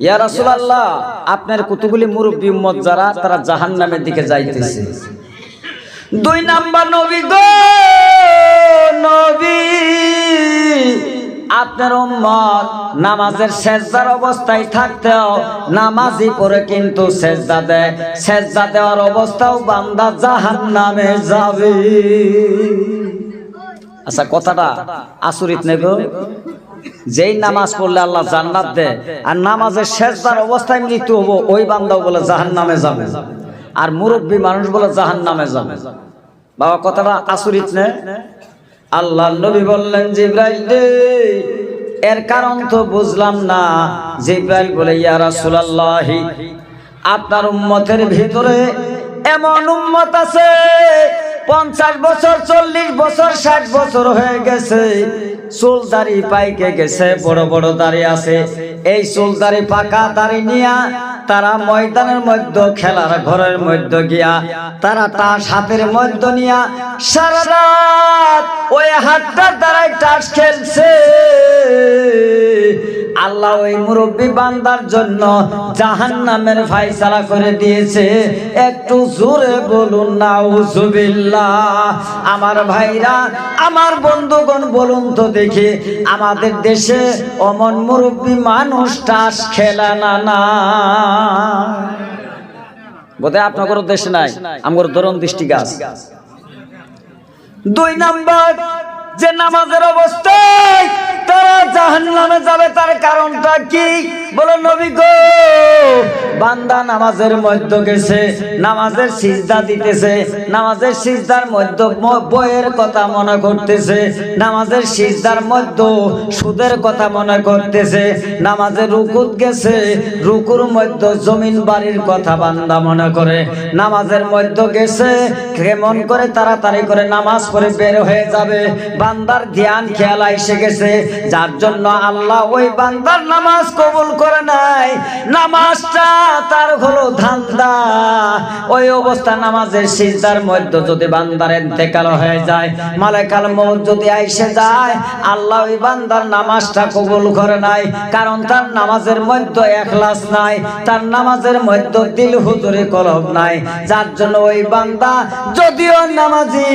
ইয়া আপনার কতগুলি মুরব্বী উম্মত যারা, তারা জাহান্নামের দিকে যাইতেছে। দুই নাম্বার নবী গো, নবী। আপনার উম্মত, নামাজের সেজদার অবস্থায় থাকতেও নামাজই পড়ে কিন্তু সেজদা দেয়। সেজদা দেওয়ার অবস্থাও বান্দা জাহান্নামে যাবে। আচ্ছা কথাটা আসুরিত নেব। যেই নামাজ পড়লে আল্লাহ জান্নাত দেয় আর নামাজের শেষদার অবস্থায় মৃত্যু হব, ওই বান্দাও বলে জাহান নামে যাবে। আর মুরব্বী মানুষ বলে জাহান নামে যাবে। বাবা, কথাটা আসুরিত নে। আল্লাহ নবী বললেন, জিব্রাইল এর কারণ তো বুঝলাম না। জিব্রাইল বলে, ইয়া রাসূলুল্লাহি, আপনার উম্মতের ভিতরে এমন উম্মত আছে পঞ্চাশ বছর, চল্লিশ বছর, ষাট বছর হয়ে গেছে। চুল দাড়ি পাইকে গেছে, বড় বড় দাড়ি আছে। এই চুল দাড়ি পাকা দাড়ি নিয়া তারা ময়দানের মধ্যে, খেলার ঘরের মধ্যে গিয়া তারা তার হাতের মধ্যে নিয়া সারা ওই হাতটার দ্বারাই টাস খেলছে। আল্লাহ ওই মুরব্বী বান্দার জন্য জাহান নামের ফাইসালা করে দিয়েছে। একটু জোরে বলুন না উজুবিল্লাহ আমার ভাইরা, আমার বন্ধুগণ, বলুন তো দেখি, আমাদের দেশে অমন মুরব্বী মানুষ টাস খেলা না না। বোধহয় আপনাদের দেশে নাই আমার ধরুন দৃষ্টি গাছ দুই নাম্বার যে নামাজের অবস্থায় তারা জাহান নামে যাবে, তার কারণটা কি? বলো, নবী গো, বান্দা নামাজের মধ্যে গেছে, নামাজের সিজদা দিতেছে, নামাজের সিজদার মধ্যে বইয়ের কথা মনে করতেছে, নামাজের সিজদার মধ্যে সুদের কথা মনে করতেছে নামাজের রুকুত গেছে, রুকুর মধ্যে জমিন বাড়ির কথা বান্দা মনে করে, নামাজের মধ্যে গেছে, কেমন করে তাড়াতাড়ি করে নামাজ পড়ে বের হয়ে যাবে বান্দার ধ্যান খেয়াল এসে গেছে, যার জন্য আল্লাহ ওই বান্দার নামাজ কবুল করে নাই। নামাজটা তার হলো ধান্দা। ওই অবস্থা নামাজের সিজদার মধ্যে যদি বান্দার ইন্তেকাল হয়ে যায় মালাকাল মৌত যদি আইসে যায়, আল্লাহ ওই বান্দার নামাজটা কবুল করে নাই। কারণ তার নামাজের মধ্যে এখলাস নাই, তার নামাজের মধ্যে দিল হুজুরি কলব নাই। যার জন্য ওই বান্দা যদিও নামাজি,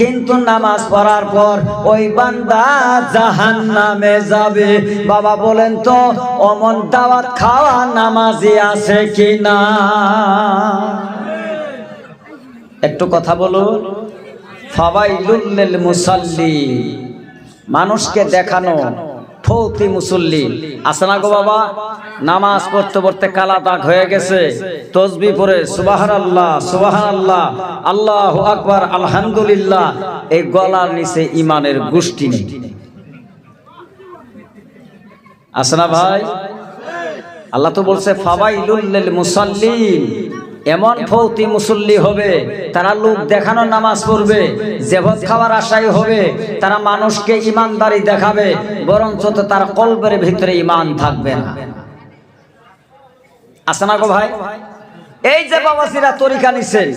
কিন্তু নামাজ পড়ার পর ওই বান্দা জাহান নামে যাবে। বাবা বলেন তো, অমন দাওয়াত খাওয়া নামাজি আছে কি না একটু কথা বলো। ফাওয়াইলুল মুসাল্লি, মানুষকে দেখানো। ফৌতি মুসল্লি। আছে না গো বাবা? নামাজ পড়তে পড়তে কালা দাগ হয়ে গেছে। তসবি পড়ে সুবাহান আল্লাহ সুবাহান আল্লাহ আল্লাহ আকবার, আলহামদুলিল্লাহ। এই গলার নিচে ইমানের গোষ্ঠী নেই। আছে না ভাই? আল্লাহ তো বলছে ফাবাইলুল মুসাল্লিন। এমন ফৌতি মুসল্লি হবে তারা লোক দেখানো নামাজ পড়বে জেভত খাওয়ার আশাই হবে তারা মানুষকে ইমানদারি দেখাবে বরঞ্চ তো তার কলবের ভিতরে ইমান থাকবে না। আছে না। গো ভাই? এই যে বাবাসিরা তরিকা নিছেন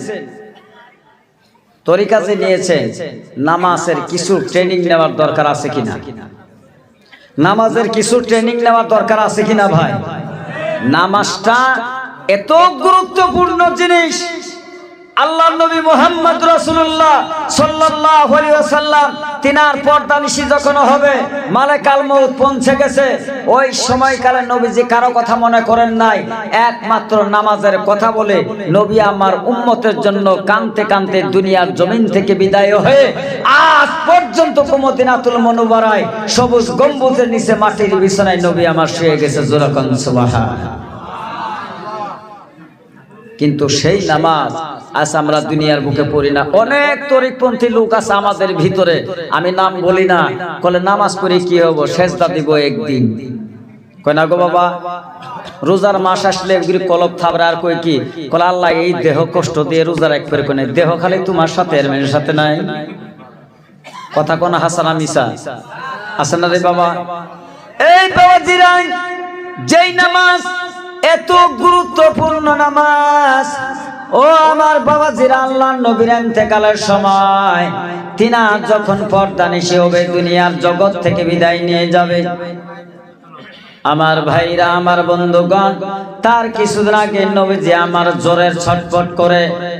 তরিকা যে নিয়েছে নামাজের কিছু ট্রেনিং নেওয়ার দরকার আছে কিনা? নামাজের কিছু ট্রেনিং নেওয়ার দরকার আছে কিনা ভাই? নামাজটা এত গুরুত্বপূর্ণ জিনিস। আল্লাহ নবী মোহাম্মদ রাসূলুল্লাহ সাল্লাল্লাহু আলাইহি ওয়াসাল্লাম, তিনার পর্দা নিশি যখন হবে মালাকাল মউত পৌঁছে গেছে। ওই সময়কালে নবীজি কারও কথা মনে করেন নাই, একমাত্র নামাজের কথা বলে নবী আমার উম্মতের জন্য কানতে কানতে দুনিয়ার জমিন থেকে বিদায় হয়ে আজ পর্যন্ত কুমদিনাতুল মনোবরায় সবুজ গম্বুজের নিচে মাটির বিছানায় নবী আমার শুয়ে গেছে। জোরাকান কিন্তু সেই নামাজ আজ আমরা দুনিয়ার বুকে পড়ি না। অনেক তরিকপন্থী লোক আছে আমাদের ভিতরে। আমি নাম বলি না। কলে নামাজ পড়ে কি হব? সেজদা দিব একদিন। কয় না গো বাবা? রোজার মাস আসলে কলব থাবরা আর কই কি? কলে আল্লাহ এই দেহ কষ্ট দিয়ে রোজার এক করে কোনে দেহ খালি তোমার সাথে, এর মেয়ের সাথে নাই। কথা কোন হাসানা মিসা হাসানা রে বাবা? এই বাবা জিরাই যেই নামাজ এত গুরুত্বপূর্ণ নামাজ। ও আমার বাবা জিরা আল্লাহ নবীর ইন্তেকালের সময় তিনা যখন পর্দা নিশে হবে, দুনিয়ার জগৎ থেকে বিদায় নিয়ে যাবে। আমার ভাইরা, আমার বন্ধুগণ, তার কিছুদিন আগে নবীজি আমার জোরের ছটফট করে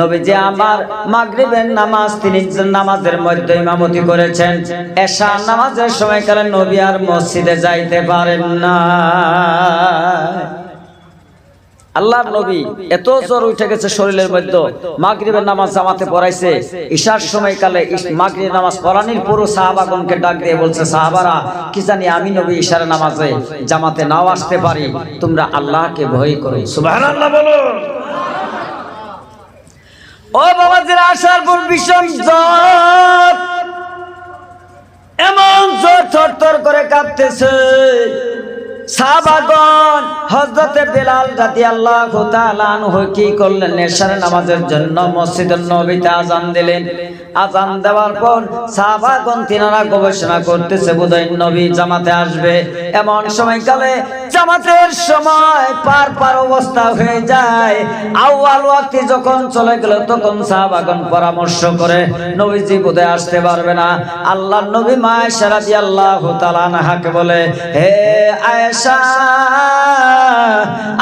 নবীজি আমার মাগরিবের নামাজ, তিনি নামাজের মধ্যে ইমামতি করেছেন, এশা নামাজের সময়কালে নবী আর মসজিদে যাইতে পারেন না। আল্লাহর নবী এত জ্বর উঠে গেছে শরীরের মধ্যে, মাগরিবের নামাজ জামাতে পড়াইছে। ঈশার সময়কালে মাগরিবের নামাজ পড়ানির পুরো সাহাবাগণকে ডাক দিয়ে বলছে, সাহাবারা, কি জানি আমি নবী ঈশার নামাজে জামাতে নাও আসতে পারি? তোমরা আল্লাহকে ভয় করো। সুবহানাল্লাহ বলো ও বাবাজির আসার পর ভীষণ জ্বর এমন জ্বর থরথর থর করে কাঁপতেছে করলেন? নেশার নামাজের জন্য মসজিদের নবীতে আজান দিলেন। আজান দেওয়ার পর সাহাবাগণ তিনারা গবেষণা করতেছে, বোধহয় নবী জামাতে আসবে। এমন সময়কালে জামাতের সময় পার পার অবস্থা হয়ে যায়। আউয়াল ওয়াক্তি যখন চলে গেল, তখন সাহাবাগণ পরামর্শ করে, নবীজি বোধহয় আসতে পারবে না। আল্লাহর নবী মায়েশা রাদিয়াল্লাহু তাআলা আনহাকে বলে, হে আয়েশা,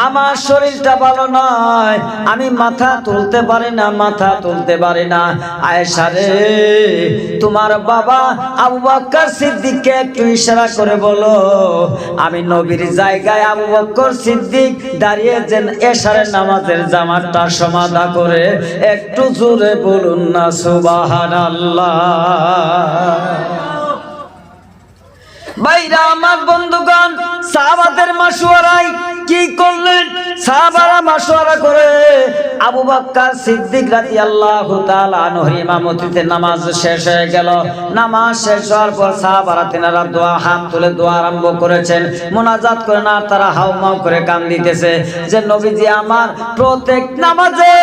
আমার শরীরটা ভালো নয়। আমি মাথা তুলতে পারি না, মাথা তুলতে পারি না। আয়েশা রে তোমার বাবা আবু বকর সিদ্দিককে একটু ইশারা করে বলো, আমি নবীর জায়গায় আবু বকর সিদ্দিক দাঁড়িয়ে যেন এশারের নামাজের জামাতটা সমাধা করে একটু জোরে বলুন না, সুবহানাল্লাহ। ভাইরা, আমার বন্ধুগণ, সাহাবাদের মাসুয়ারাই কি করলেন? সাহাবারা মাশওয়ারা করে আবু বকর সিদ্দিক রাদিয়াল্লাহু তাআলা আনহু ইমামতিতে নামাজ শেষ হয়ে গেল। নামাজ শেষ হওয়ার পর সাহাবারা তিনারা দোয়া, হাত তুলে দোয়া আরম্ভ করেছেন। মোনাজাত করেন আর তারা হাউমাউ করে কান দিতেছে যে, নবীজি আমার প্রত্যেক নামাজে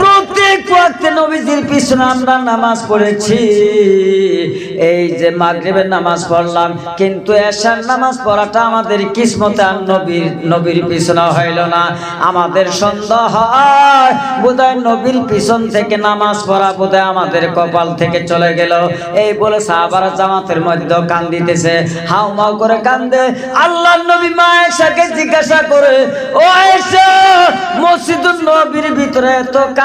প্রত্যেক ওয়াক্তে নবীজির পিছনে আমরা নামাজ পড়েছি। এই যে মাগরিবের নামাজ পড়লাম, কিন্তু এশার নামাজ পড়াটা আমাদের কিসমতে আর নবীর নবীর পিছনে হইল না। আমাদের সন্দেহ হয়, বোধহয় নবীর পিছন থেকে নামাজ পড়া বোধহয় আমাদের কপাল থেকে চলে গেল। এই বলে সাহাবার জামাতের মধ্যে কান্দিতেছে হাউ মাউ করে কান্দে। আল্লাহ নবী মা এসাকে জিজ্ঞাসা করে, ও এসা মসজিদুল নবীর ভিতরে এত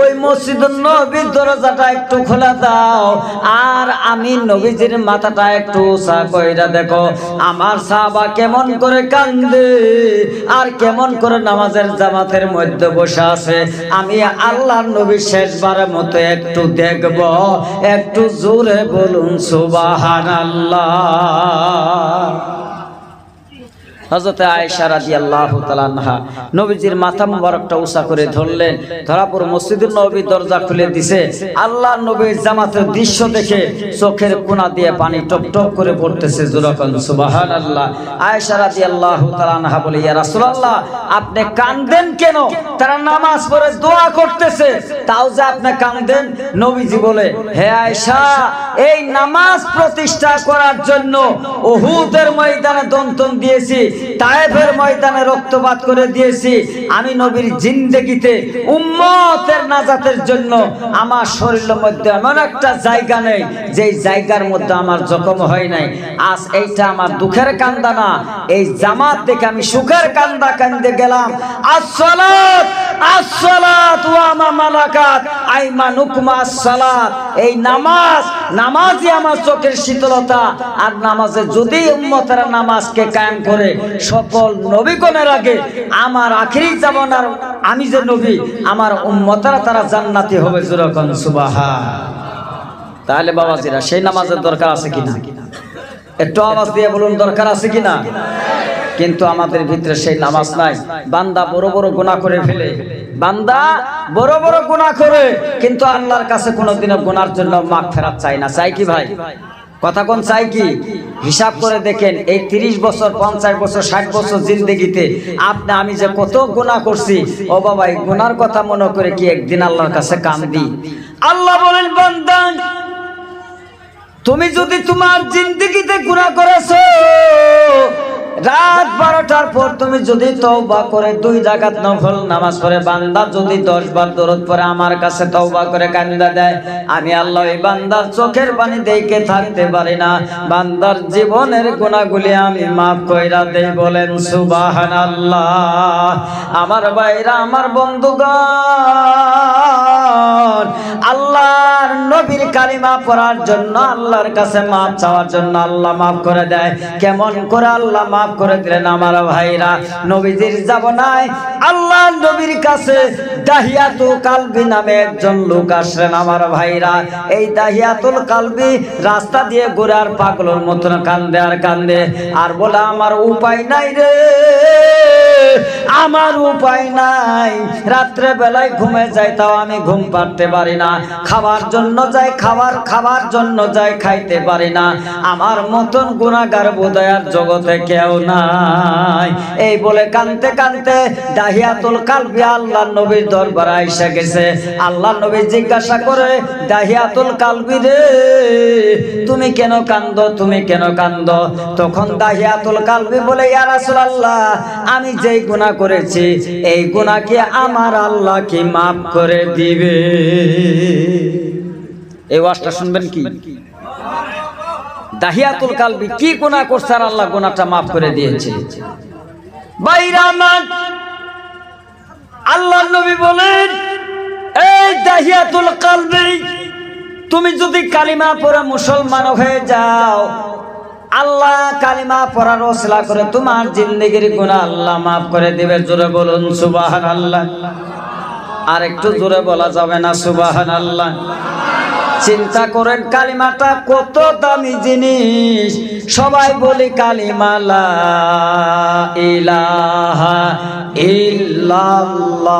ওই মসজিদ নবীর দরজাটা একটু খোলা দাও। আর আমি নবীজির মাথাটা একটু উঁচা কইরা দেখো। আমার সাহাবা কেমন করে কান্দে, আর কেমন করে নামাজের জামাতের মধ্যে বসে আছে। আমি আল্লাহর নবী শেষবারের মতো একটু দেখব, একটু জোরে বলুন, সুবহানাল্লাহ। হজরতে আয়েশা রাদিয়াল্লাহু তাআলা আনহা নবীজির মাথা মুবারকটা উঁচা করে ধরলেন ধরাপুর মসজিদুল নবী দরজা খুলে দিছে। আল্লাহ নবীর জামাতের দৃশ্য দেখে চোখের কোনা দিয়ে পানি টপ টপ করে পড়তেছে যখন সুবহানাল্লাহ। আয়েশা রাদিয়াল্লাহু তাআলা আনহা বলে, ইয়া আপনি কাঁদেন কেন? তারা নামাজ পড়ে দোয়া করতেছে। তাও যে আপনি কাঁদেন নবীজি বলে, হে আয়েশা, এই নামাজ প্রতিষ্ঠা করার জন্য উহুদের ময়দানে দন্তন দিয়েছি। তায়েফের ময়দানে রক্তপাত করে দিয়েছি। আমি নবীর জিন্দেগিতে, উম্মতের নাজাতের জন্য আমার শরীরের মধ্যে এমন একটা জায়গা নেই যে জায়গার মধ্যে আমার জখম হয় নাই। আজ এইটা আমার দুঃখের কান্দা না, এই জামাত থেকে আমি সুখের কান্দা কান্দে গেলাম। আসসালাত! আসসালাত ওয়া মা মালাকাত আইমানুকুম আসসালাত এই নামাজ, নামাজই আমার চোখের শীতলতা। আর নামাজে যদি নামাজকে কায়েম করে, সকল নবীগণের আগে আমার আখিরি আমি যে নবী, আমার উম্মতেরা তারা জান্নাতি হবে সুবাহা তাহলে বাবাজিরা, সেই নামাজের দরকার আছে কিনা? একটু আওয়াজ দিয়ে বলুন, দরকার আছে কিনা? কিন্তু আমাদের ভিতরে সেই নামাজ নাই। বান্দা বড় বড় গুনাহ করে ফেলে। বান্দা বড় বড় গুনাহ করে, কিন্তু আল্লাহর কাছে কোনোদিনও গুনার জন্য মাগ ফেরাত চাই না। চাই কি ভাই? কথা কোন চাই কি? হিসাব করে দেখেন, এই তিরিশ বছর, পঞ্চাশ বছর, ষাট বছর জিন্দগিতে আপনি, আমি যে কত গুণা করছি, ও বাবা, এই গুনার কথা মনে করে কি একদিন আল্লাহর কাছে কান্দি? আল্লাহ বলেন, বান্দা, তুমি যদি তোমার জিন্দগিতে গুণা করেছ রাত বারোটার পর তুমি যদি তওবা করে দুই জায়গাত নফল নামাজ পড়ে, বান্দা যদি দশ বার দরদ পরে আমার কাছে তওবা করে কান্দা দেয়। আমি আল্লাহ এই বান্দার চোখের পানি দেখে থাকতে পারি না। বান্দার জীবনের গুণাগুলি আমি মাফ কইরা দেই বলেন সুবাহান আল্লাহ আমার বাইরা আমার বন্ধুগণ আল্লাহর নবীর কালিমা পড়ার জন্য, আল্লাহর কাছে মাপ চাওয়ার জন্য আল্লাহ মাফ করে দেয়। কেমন করে আল্লাহ মাফ করে দিলেন আমার ভাইরা? যাব নাই আল্লাহ নবীর কাছে দাহিয়াতুল কালবি নামে একজন লোক আসলেন আমার ভাইরা। এই দাহিয়াতুল কালবি রাস্তা দিয়ে ঘোরার পাগলের মতন কান্দে আর কান্দে। আর বলে, আমার উপায় নাই রে। আমার উপায় নাই। রাত্রে বেলায় ঘুমে যাই, তাও আমি ঘুম পারতে পারি না। খাবার জন্য যাই খাবার খাবার জন্য যাই, খাইতে পারি না। আমার মতন গুণাগার বোধয়ার জগতে কেউ নাই। এই বলে কানতে কানতে দাহিয়াতুল কালবি আল্লাহ নবীর দরবার আইসা গেছে। আল্লাহ নবী জিজ্ঞাসা করে, দাহিয়াতুল কালবি রে, তুমি কেন কান্দ, তুমি কেন কান্দ? তখন দাহিয়াতুল কালবি বলে, ইয়া রাসূলুল্লাহ, আমি যেই গুনাহ করেছি, এই গুনাহ কি আমার আল্লাহ কি মাফ করে দিবে? এই ওয়াজটা শুনবেন কি? দাহিয়াতুল কালবি কি গুনাহ করছে আর আল্লাহ গুনাহটা মাফ করে দিয়েছে। বাইরা আমার আল্লাহ নবী বলেন, এই দাহিয়াতুল কালবি, তুমি যদি কালিমা পড়ে মুসলমান হয়ে যাও আল্লাহ কালিমা পড়ার ওসলা করে তোমার জিন্দগির গুণা আল্লাহ মাফ করে দিবে। জোরে বলুন সুবাহান আল্লাহ আর একটু জোরে বলা যাবে না সুবাহান আল্লাহ চিন্তা করেন, কালিমাটা কত দামি জিনিস। সবাই বলি কালিমালা ইলাহা ইল্লাল্লাহু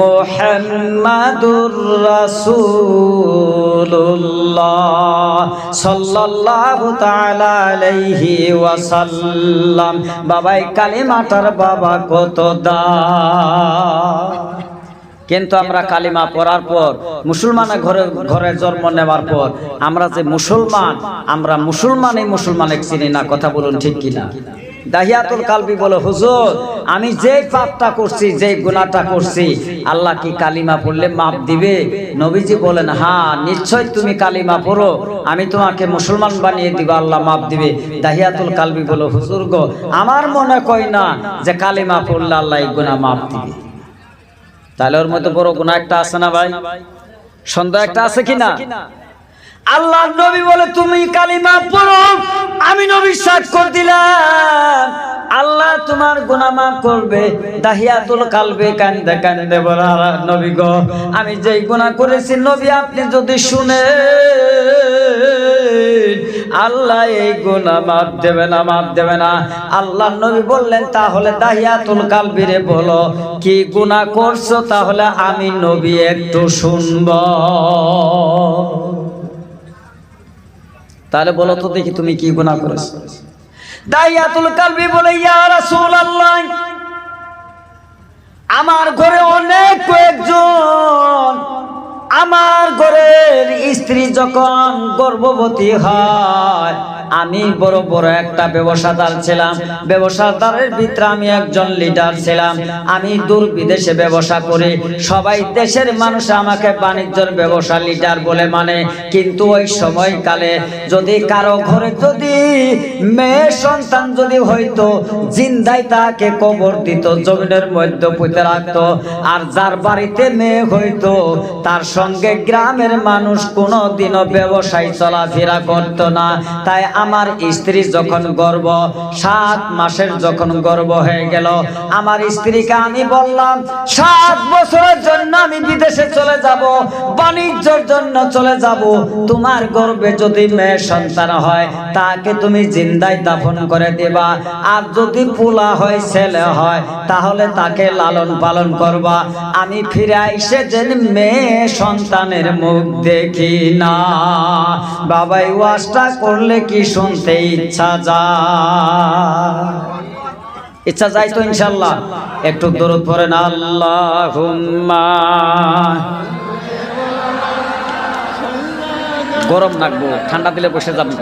মুহাম্মাদুর রাসূলুল্লাহ সাল্লাল্লাহু তাআলা আলাইহি ওয়াসাল্লাম। বাবাই, কালিমাটার বাবা কত দাম কিন্তু আমরা কালিমা পড়ার পর, মুসলমানের ঘরে ঘরে জন্ম নেওয়ার পর, আমরা যে মুসলমান, আমরা মুসলমানই মুসলমানের চিনি না, কথা বলুন ঠিক কিনা? দাহিয়াতুল কালবি বলে, হুজুর, আমি যে পাপটা করছি যে গুনাহটা করছি, আল্লাহ কি কালিমা পড়লে মাপ দিবে? নবীজি বলেন হ্যাঁ নিশ্চয় তুমি কালিমা পড়ো, আমি তোমাকে মুসলমান বানিয়ে দিব, আল্লাহ মাপ দিবে। দাহিয়াতুল কালবি বলে, হুজুর গো, আমার মনে কই না যে কালিমা পড়লে আল্লাহ এই গুনাহ মাপ দিবে। তাহলে ওর মধ্যে বড় গুণা একটা আছে না ভাই? সন্দেহ একটা আছে কি না আল্লাহ নবী বলে তুমি কালিমা পড়ো আমি নবী সাক্ষ্য দিলাম। আল্লাহ তোমার গুনাহ মাফ করবে দাহিয়াতুল কালবে কান্দে কান্দে বলা নবী গো আমি যেই গুনাহ করেছি নবী আপনি যদি শুনে আল্লাহ এই গুনাহ মাফ দেবে না, মাফ দেবে না। আল্লাহ নবী বললেন, তাহলে দাহিয়াতুল কালবিরে বলো, কি গুনাহ করছ? তাহলে আমি নবী একটু শুনব। তাহলে বলো তো দেখি তুমি কি গুনাহ করেছ। দাহিয়াতুল কালবি বলে, ইয়া রাসূলুল্লাহ, আমার ঘরে অনেক আমার ঘরের স্ত্রী যখন গর্ভবতী হয় আমি বড় বড় একটা ব্যবসাদার ছিলাম। ব্যবসাদারের ভিতরে আমি একজন লিডার ছিলাম। আমি দূর বিদেশে ব্যবসা করি। সবাই দেশের মানুষ আমাকে বাণিজ্যের ব্যবসা লিডার বলে মানে। কিন্তু ওই সময়কালে যদি কারও ঘরে যদি মেয়ে সন্তান যদি হইতো জিন্দাই তাকে কবর দিত, জমিনের মধ্যে পুঁতে রাখতো। আর যার বাড়িতে মেয়ে হইতো, তার সঙ্গে গ্রামের মানুষ কোনো দিনও ব্যবসায় চলাফেরা করতো না। তাই আমার স্ত্রী যখন গর্ব, সাত মাসের যখন গর্ব হয়ে গেল, আমার স্ত্রীকে আমি বললাম, সাত বছরের জন্য আমি বিদেশে চলে যাব, বাণিজ্যের জন্য চলে যাব। তোমার গর্বে যদি মেয়ে সন্তান হয়, তাকে তুমি জিন্দায় দাফন করে দেবা। আর যদি পোলা হয়, ছেলে হয়, তাহলে তাকে লালন পালন করবা। আমি ফিরে আইসে যেন মেয়ে সন্তানের মুখ দেখি না। বাবাই এই ওয়াজটা করলে কি শুনতে ইচ্ছা যা ইচ্ছা যাই তো ইনশাল্লাহ। একটু দরদ পড়েন আল্লাহ গরম লাগবো ঠান্ডা দিলে বসে যাবেন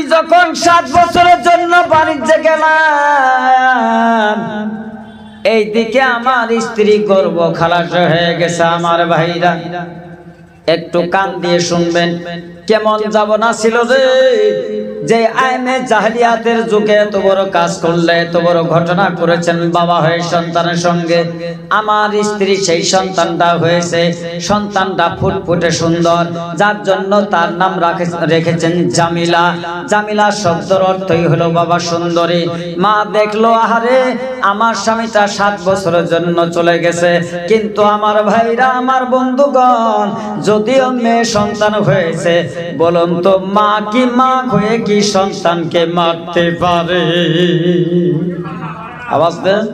আমি যখন সাত বছরের জন্য বাণিজ্যে গেলাম, এইদিকে আমার স্ত্রী গর্ব খালাস হয়ে গেছে আমার ভাইরা। একটু কান দিয়ে শুনবেন, কেমন যাব না ছিল রে? যে আইমে জাহলিয়াতের যুগে এত বড় কাজ করলে, এত বড় ঘটনা করেছেন বাবা হয়ে সন্তানের সঙ্গে। আমার স্ত্রী সেই সন্তানটা হয়েছে। সন্তানটা ফুটফুটে সুন্দর। যার জন্য তার নাম রাখে- রেখেছেন জামিলা। জামিলা শব্দের অর্থই হলো, বাবা সুন্দরী। মা দেখল, আহারে, আমার স্বামীটা সাত বছরের জন্য চলে গেছে। কিন্তু আমার ভাইরা, আমার বন্ধুগণ, যদিও মেয়ে সন্তান হয়েছে, বলুন তো মা কি মা হয়ে সন্তানকে মারতে পারে? আওয়াজ দেন।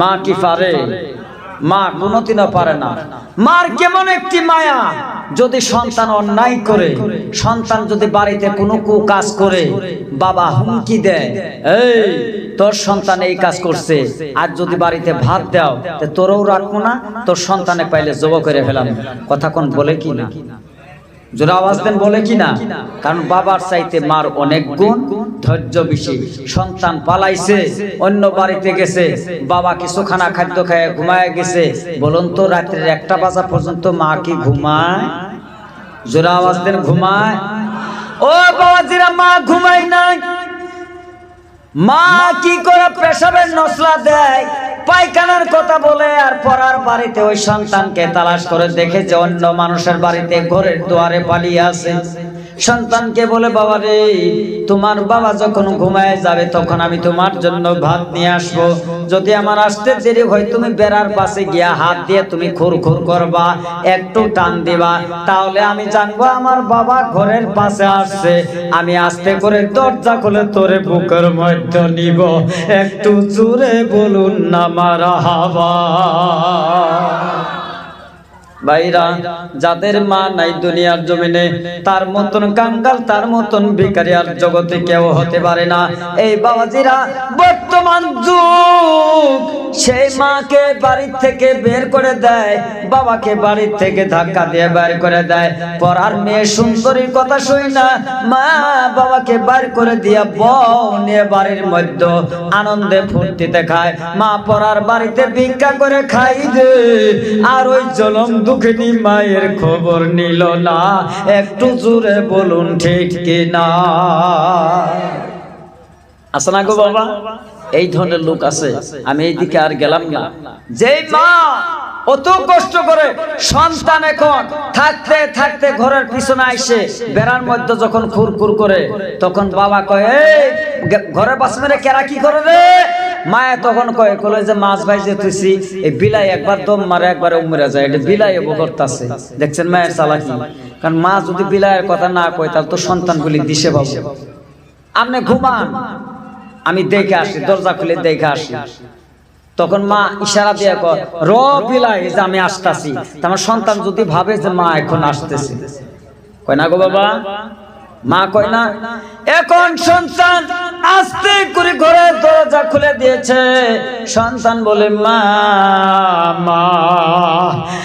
মা কি পারে? মা কোনোদিনও পারে না। মার কেমন একটি মায়া? যদি সন্তান অন্যায় করে, সন্তান যদি বাড়িতে কোনো কু কাজ করে, বাবা হুমকি দেয়। এই, তোর সন্তান এই কাজ করছে। আর যদি বাড়িতে ভাত দাও তোরও রাখব না, তোর সন্তানে পাইলে জব করে ফেলাম। কথা কোন বলে কি না? জোরে আওয়াজ দেন বলে কি না কারণ বাবার চাইতে মার অনেক গুণ ধৈর্য বেশি। সন্তান পালাইছে অন্য বাড়িতে গেছে বাবা কিছু খানা খাদ্য খায় ঘুমায় গেছে। বলুন তো রাত্রের একটা বাজা পর্যন্ত মা কি ঘুমায়? জোরে আওয়াজ দেন ঘুমায়? ও বাবাজিরা মা ঘুমায় নাই। মা কি করে পেশাবের নসলা দেয়? পায়খানার কথা বলে আর পড়ার বাড়িতে ওই সন্তানকে তালাশ করে দেখে যে অন্য মানুষের বাড়িতে ঘরের দুয়ারে পালিয়ে আছে সন্তানকে বলে, বাবা রে, তোমার বাবা যখন ঘুমায় যাবে, তখন আমি তোমার জন্য ভাত নিয়ে আসব। যদি আমার আসতে দেরি হয়, তুমি বেড়ার পাশে গিয়া হাত দিয়ে তুমি খুর খুর করবা, একটু টান দিবা। তাহলে আমি জানব, আমার বাবা ঘরের পাশে আসছে। আমি আস্তে করে দরজা খুলে তোরে বুকের মধ্যে নিব। একটু জোরে বলুন না, মারা হাওয়া ভাইরা, যাদের মা নাই দুনিয়ার জমিনে, তার মতন কাঙ্গাল, তার মতন ভিখারি আর জগতে কেউ হতে পারে না। এই বাবাজিরা, বর্তমান যুগ, সেই মাকে বাড়ি থেকে বের করে দেয়, বাবাকে বাড়ি থেকে ধাক্কা দিয়ে বের করে দেয়। পরার মেয়ে সুন্দরীর কথা শুই না, মা বাবাকে বের করে দিয়া বউ নিয়ে বাড়ির মধ্যে আনন্দে ফুর্তিতে খায়। মা পরার বাড়িতে ভিক্ষা করে খাই দে আর ওই জলম দুঃখিনী মায়ের খবর নিল না। একটু জোরে বলুন ঠিক কি না আছে না গো বাবা এই ধরনের লোক আছে আমি এই দিকে আর গেলাম না। যেই মা অত কষ্ট করে সন্তান এখন থাকতে থাকতে ঘরের পিছনে আইসে বেড়ার মধ্যে যখন খুর খুর করে তখন বাবা কয় এই গে- ঘরের পাশে মেরে কেরা কি করে রে? মায়ে তখন কয়, কলে যে মাছ ভাই যে তুইছি এই বিলাই একবার দম মারে, একবার উমরে যায়। এটা বিলাই বকরতাছে দেখছেন মায়ের চালাকি? কারণ মা যদি বিলাইয়ের কথা না কয়, তাহলে তো সন্তানগুলি দিশে পাবো আপনি ঘুমান। আমি দেখে আসি, দরজা খুলে দেখে আসি। তখন মা ইশারা দিয়ে কয়, র বিলাই যে আমি আসতাছি। আমার সন্তান যদি ভাবে যে মা এখন আসতেছে। কয়, না গো বাবা মা কয় না, এখন সন্তান আস্তে করে ঘরের দরজা খুলে দিয়েছে। সন্তান বলে, মা মা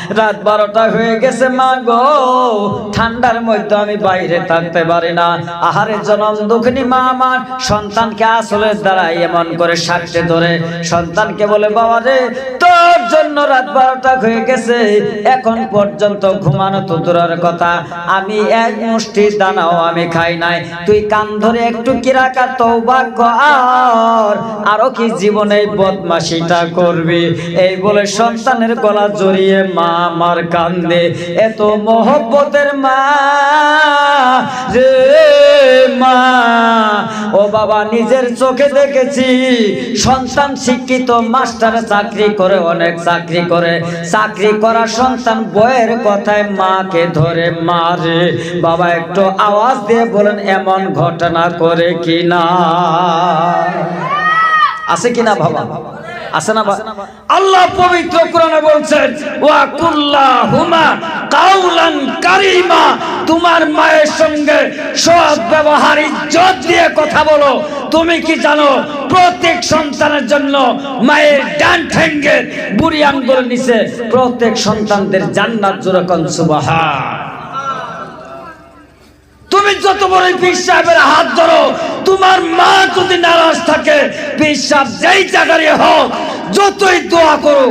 রাত বারোটা হয়ে গেছে, মা গো। ঠান্ডার মধ্যে আমি বাইরে থাকতে পারি না। আহারে জনম দুঃখিনী মা আমার। সন্তানকে আসলে দ্বারা এমন করে সাক্ষে ধরে। সন্তানকে বলে, বাবা রে, তোর জন্য রাত বারোটা হয়ে গেছে। এখন পর্যন্ত ঘুমানো তো দূরের কথা। আমি এক মুষ্টি দানাও আমি খাই নাই। তুই কান ধরে একটু কিরাকা তৌবা কর। আরও কি জীবনে এই বদমাশিটা করবি? এই বলে সন্তানের গলা জড়িয়ে মা আমার কান্দে, এত মহব্বতের মা, রে মা। ও বাবা, নিজের চোখে দেখেছি, সন্তান শিক্ষিত, মাস্টার চাকরি করে, অনেক চাকরি করে। চাকরি করা সন্তান বয়ের কথায় মাকে ধরে মারে বাবা, একটু আওয়াজ দিয়ে বলেন, এমন ঘটনা করে কি না? আছে কিনা বাবা? আছে না আল্লাহ পবিত্র কোরআনে বলছেন ওয়া কুল্লাহুমা কাউলান কারীমা। তোমার মায়ের সঙ্গে সৎ ব্যবহার ইজ্জত দিয়ে কথা বলো। তুমি কি জানো প্রত্যেক সন্তানের জন্য মায়ের ডান ঠ্যাঙ্গের বুড়ি আঙ্গুল নিচে প্রত্যেক সন্তানদের জান্নাত জোরে কোন সুবহান। তুমি যত বড় পীর সাহেবের হাত ধরো, তোমার মা যদি নারাজ থাকে, পীর সাহেব যেই জায়গায় হোক, যতই দোয়া করো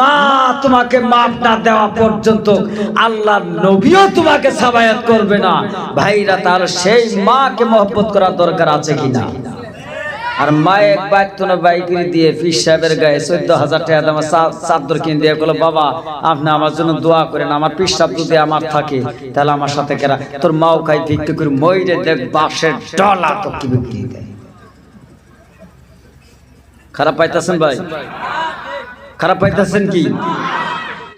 মা তোমাকে মাপ না দেওয়া পর্যন্ত আল্লাহ নবীও তোমাকে সাবায়াত করবে না। ভাইরা, তার সেই মাকে মহব্বত করার দরকার আছে কিনা? আর মায়ে বাইক তো বাইক দিয়ে পীর সাহেবের গায়ে চোদ্দ হাজার টাকা দাম চাদর কিনে দিয়ে বলো, বাবা, আপনি আমার জন্য দোয়া করেন, আমার পীর সাহেব যদি আমার থাকে, তাহলে আমার সাথে কেরা? তোর মাও খাই ভিক্ষে করে ময়ূরে দেখ বাসের ডলা তো কি বিক্রি দেয়। খারাপ পাইতেছেন ভাই? খারাপ পাইতেছেন কি?